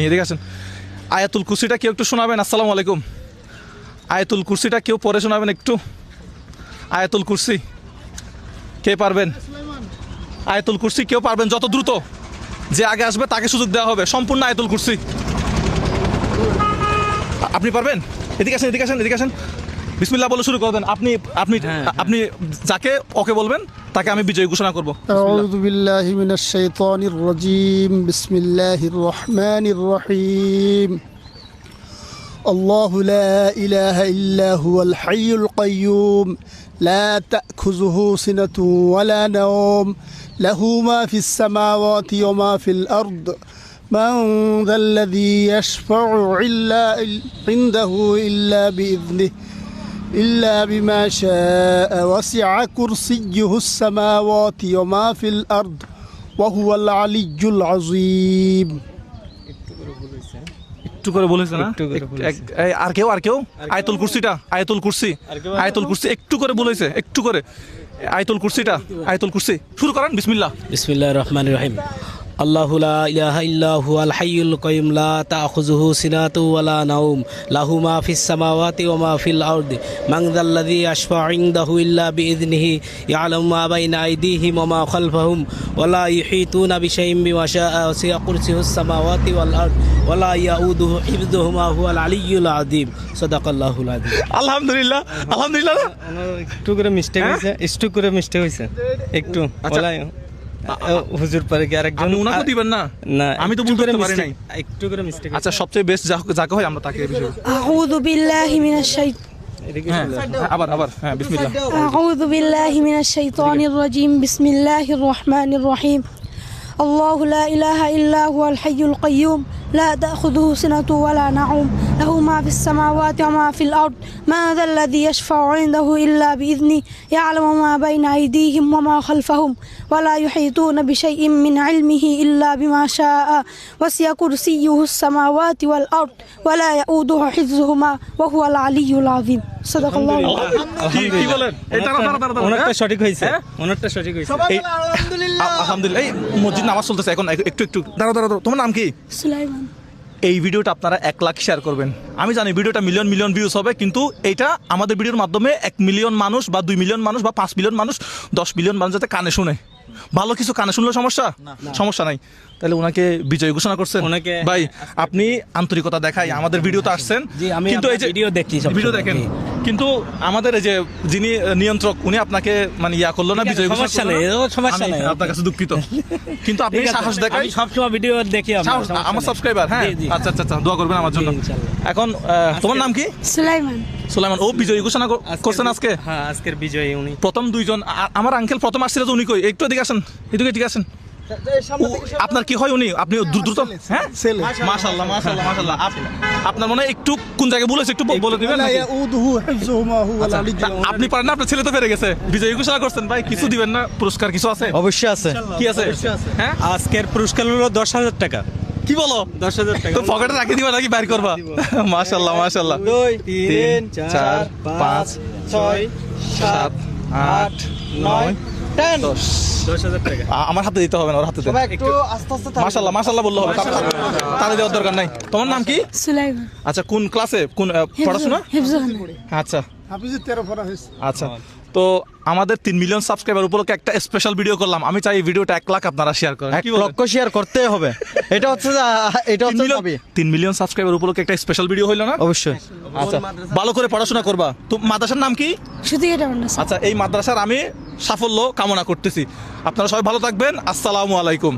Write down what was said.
এদিকে আসেন। আয়াতুল কুরসিটা কেউ একটু শোনাবেন? আসসালামু আলাইকুম। আয়াতুল কুরসিটা কেউ পরে শোনাবেন একটু? আয়াতুল কুরসি, কে পারবেন? আয়াতুল কুরসি কেউ পারবেন? যত দ্রুত যে আগে আসবে তাকে সুযোগ দেওয়া হবে। সম্পূর্ণ আয়াতুল কুরসি। আপনি পারবেন? এদিকে আসেন এদিকে আসেন এদিকে আসেন। বিসমিল্লাহ বলে শুরু করে দেন আপনি আপনি আপনি যাকে ওকে বলবেন তাকে আমি বিজয়ী ঘোষণা করব أعوذ بالله من الشيطان الرجيم بسم الله الرحمن الرحيم الله لا إله إلا هو الحي القيوم لا تأخذه سنة ولا نوم له ما في السماوات وما في الأرض من ذا الذي يشفع إلا عنده إلا بإذنه إلا بما شاء وسع كرسيه السماوات وما في الأرض وهو العلي العظيم একটু করে বলেছে না একটু করে এক- বলেছে। এক- এই, আর কেউ আর কেউ আয়তুল কুরসিটা আয়তুল কুরসি কেউ? আয়তুল কুরসি একটু করে বলেছে একটু করে আয়তুল কুরসিটা আয়তুল কুরসি শুরু করেন বিসমিল্লাহ বিসমিল্লাহ রহমান রহিম আল্লাহ লা ইলাহা ইল্লা হুয়াল হাইয়ুল কাইয়ুম লা সিনাতু ওয়ালা নাওম লাহু মা ফিস সামাওয়াতি ওয়া মা ফিল আরদি মান যাল্লাযী ইয়াশফা'ু ইনদাহু ইল্লা বিইذনিহি ইয়ালামু মা বাইনা আইদিহিম ওয়া মা খালফাহুম ওয়া লা ইউহিতুনা বিশাইইন বিমা শাআ ওয়াসি'a কুরসিয়ুস সামাওয়াতি ওয়াল আরদ ওয়া লা ইয়াউদুহু হিফযুহুমা হুয়াল আলিয়্যুল আযীম সাদাকাল্লাহুল আযীম আলহামদুলিল্লাহ আলহামদুলিল্লাহ? একটু করে মিস্টেক হ্যাঁ? হয়েছে একটু করে মিস্টেক হয়েছে একটু আচ্ছা। হুজুর পারে কি আরেকজন? উনাকে দিবেন না? না আমি তো বলতে পারি নাই। একটু করে মিস্টেক আচ্ছা সবচেয়ে বেস্ট যাকে হয় আমরা তাকে আউযু বিল্লাহি মিনাশ শাইত হ্যাঁ, হ্যাঁ, আবার আবার হ্যাঁ বিসমিল্লাহ। আউযু বিল্লাহি মিনাশ শাইতানির রাজিম বিসমিল্লাহির রহমানির রহিম। আল্লাহু লা ইলাহা ইল্লা হুয়াল হাইয়ুল কাইয়্যুম। لا تأخذه سنة ولا نعوم له ما في السماوات وما في الأرض ما ذا الذي يشفع عنده إلا بإذنه يعلم ما بين أيديهم وما خلفهم ولا يحيطون بشيء من علمه إلا بما شاء وسع كرسيه السماوات والأرض ولا يؤوده حفظهما وهو العلي العظيم صدق الله কি কি বলেন এই দাঁড়া দাঁড়া দাঁড়া দাঁড়া, ওনারটা হ্যাঁ? সঠিক হয়েছে হ্যাঁ? ওনারটা সঠিক হয়েছে এই আ- আলহামদুলিল্লাহ এই মসজিদ নামাজ চলতেছে এখন একটু একটু দাঁড়া দাঁড়া দাঁড়া। তোমার নাম কি سليمان এই ভিডিওটা আপনারা এক লাখ শেয়ার করবেন। আমি জানি ভিডিওটা মিলিয়ন মিলিয়ন ভিউজ হবে কিন্তু এটা আমাদের ভিডিওর মাধ্যমে এক মিলিয়ন মানুষ বা দুই মিলিয়ন মানুষ বা পাঁচ মিলিয়ন মানুষ দশ মিলিয়ন মানুষ যাতে কানে শুনে। ভালো কিছু কানে শুনলে সমস্যা? সমস্যা নাই। তাহলে ওনাকে বিজয় ঘোষণা করছেন। ওনাকে- ভাই আপনি আন্তরিকতা দেখাই আমাদের ভিডিও তো আসছেন। আমি কিন্তু এই যে ভিডিও দেখছি ভিডিও দেখেন। কিন্তু আমাদের যে যিনি নিয়ন্ত্রক উনি আপনাকে মানে ইয়া করল না বিজয় সমস্যা নেই সমস্যা নেই। আপনার কাছে দুঃখিত। কিন্তু আপনি সাহস দেখান সবসময় ভিডিও দেখি আমার সাবস্ক্রাইবার হ্যাঁ? আচ্ছা আচ্ছা আচ্ছা দোয়া করবেন আমার জন্য। এখন তোমার নাম কি? সুলাইমান। সুলাইমান ও বিজয়ী ঘোষণা করছেন আজকে? হ্যাঁ আজকের বিজয়ী উনি। প্রথম দুইজন আমার আঙ্কেল প্রথম আসছিল তো উনি কই? একটু এদিকে আসেন এদিকে এদিকে আসেন। আপনার কি হয় উনি? আপনি হ্যাঁ, দ্রুত হ্যাঁ? ছেলে। মাশাআল্লাহ মাশাআল্লাহ মাশাআল্লাহ। আপনি আপনার মনে একটু কোন জায়গায় বলেছে একটু বলে দিবেন আচ্ছা, আপনি পারেন না আপনার ছেলে তো ফেরে গেছে। বিজয় ঘোষণা করছেন ভাই কিছু দিবেন না? পুরস্কার কিছু আছে? অবশ্যই আছে। কি আছে? হ্যাঁ? হ্যাঁ? আজকের পুরস্কার হলো দশ হাজার টাকা। কি বলো? দশ হাজার টাকা। তো পকেটে রাখি দিবা নাকি বাইর করবা? মাশাল্লাহ মাশাল্লাহ দুই তিন চার পাঁচ ছয় সাত আট নয় আমার হাতে দিতে হবে দেওয়ার দরকার নাই। তোমার নাম কি? আচ্ছা কোন ক্লাসে? কোন আচ্ছা। আচ্ছা। তো আমাদের তিন মিলিয়ন একটা স্পেশাল ভিডিও করলাম। আমি চাই এই ভিডিওটা এক লাখ আপনারা শেয়ার করেন। এক লক্ষ শেয়ার করতে হবে। এটা হচ্ছে এটা হচ্ছে তিন মিলিয়ন সাবস্ক্রাইবার উপলক্ষে একটা স্পেশাল ভিডিও হইল না? অবশ্যই। আচ্ছা। ভালো করে পড়াশোনা করবা। তো মাদ্রাসার নাম কি? আচ্ছা এই মাদ্রাসার আমি সাফল্য কামনা করতেছি। আপনারা সবাই ভালো থাকবেন। আসসালামু আলাইকুম।